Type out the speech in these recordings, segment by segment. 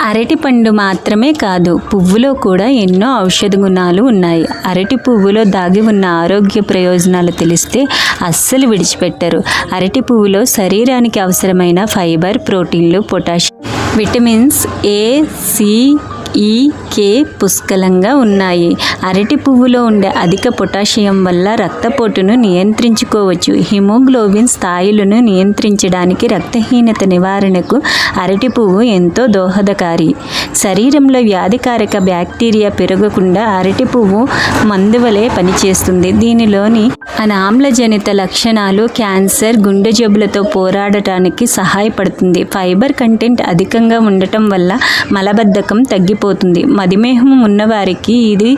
అరటి పండు మాత్రమే కాదు పువ్వులో కూడా ఎన్నో ఔషధ గుణాలు ఉన్నాయి. అరటి పువ్వులో దాగి ఉన్న ఆరోగ్య ప్రయోజనాలు తెలిస్తే అస్సలు విడిచిపెట్టరు. అరటి పువ్వులో శరీరానికి అవసరమైన ఫైబర్ ప్రోటీన్లు పొటాషియం విటమిన్స్ ఏ సి ఈ కే పుష్కలంగా ఉన్నాయి. అరటి పువ్వులో ఉండే అధిక పొటాషియం వల్ల రక్తపోటును నియంత్రించుకోవచ్చు. హిమోగ్లోబిన్ స్థాయిలను నియంత్రించడానికి రక్తహీనత నివారణకు అరటి పువ్వు ఎంతో దోహదకారి. శరీరంలో వ్యాధికారక బ్యాక్టీరియా పెరగకుండా అరటి పువ్వు మందువలే పనిచేస్తుంది. దీనిలోని అనామ్లజనిత లక్షణాలు క్యాన్సర్ గుండె జబ్బులతో పోరాడటానికి సహాయపడుతుంది. ఫైబర్ కంటెంట్ అధికంగా ఉండటం వల్ల మలబద్ధకం తగ్గిపో సరిపోతుంది మధుమేహం ఉన్నవారికి ఇది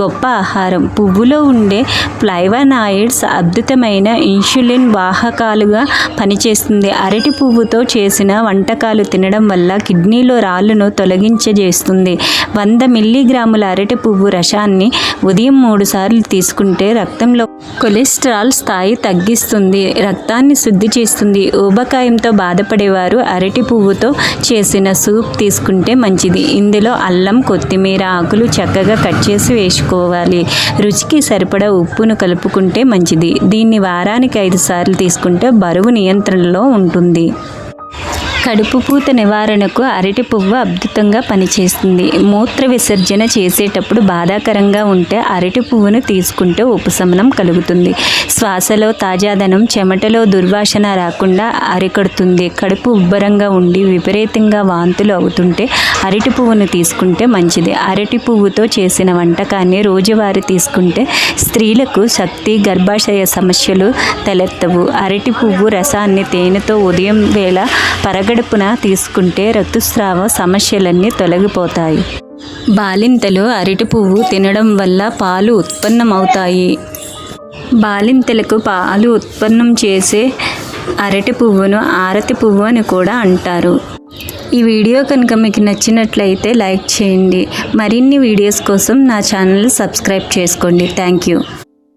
గొప్ప ఆహారం. పువ్వులో ఉండే ఫ్లైవనాయిడ్స్ అద్భుతమైన ఇన్సులిన్ వాహకాలుగా పనిచేస్తుంది. అరటి పువ్వుతో చేసిన వంటకాలు తినడం వల్ల కిడ్నీలో రాళ్ళను తొలగించజేస్తుంది. వంద మిల్లీగ్రాముల అరటి పువ్వు రసాన్ని ఉదయం మూడు సార్లు తీసుకుంటే రక్తంలో కొలెస్ట్రాల్ స్థాయి తగ్గిస్తుంది. రక్తాన్ని శుద్ధి చేస్తుంది. ఊబకాయంతో బాధపడేవారు అరటి పువ్వుతో చేసిన సూప్ తీసుకుంటే మంచిది. ఇందులో అల్లం కొత్తిమీర ఆకులు చక్కగా కట్ చేసి వేసుకోవాలి. రుచికి సరిపడా ఉప్పును కలుపుకుంటే మంచిది. దీన్ని వారానికి ఐదు సార్లు తీసుకుంటే బరువు నియంత్రణలో ఉంటుంది. కడుపు పూత నివారణకు అరటి పువ్వు అద్భుతంగా పనిచేస్తుంది. మూత్ర విసర్జన చేసేటప్పుడు బాధాకరంగా ఉంటే అరటి పువ్వును తీసుకుంటే ఉపశమనం కలుగుతుంది. శ్వాసలో తాజాదనం చెమటలో దుర్వాసన రాకుండా అరికడుతుంది. కడుపు ఉబ్బరంగా ఉండి విపరీతంగా వాంతులు అవుతుంటే అరటి పువ్వును తీసుకుంటే మంచిది. అరటి పువ్వుతో చేసిన వంటకాన్ని రోజువారీ తీసుకుంటే స్త్రీలకు శక్తి గర్భాశయ సమస్యలు తలెత్తవు. అరటి పువ్వు రసాన్ని తేనెతో ఉదయం వేళ పరగడుపున తీసుకుంటే రక్తుస్రావ సమస్యలన్నీ తొలగిపోతాయి. బాలింతలో అరటి పువ్వు తినడం వల్ల పాలు ఉత్పన్నమవుతాయి. బాలింతలకు పాలు ఉత్పన్నం చేసే అరటి పువ్వును ఆరతి పువ్వు అని కూడా అంటారు. ఈ వీడియో కనుక మీకు నచ్చినట్లయితే లైక్ చేయండి. మరిన్ని వీడియోస్ కోసం నా ఛానల్ సబ్స్క్రైబ్ చేసుకోండి. Thank you.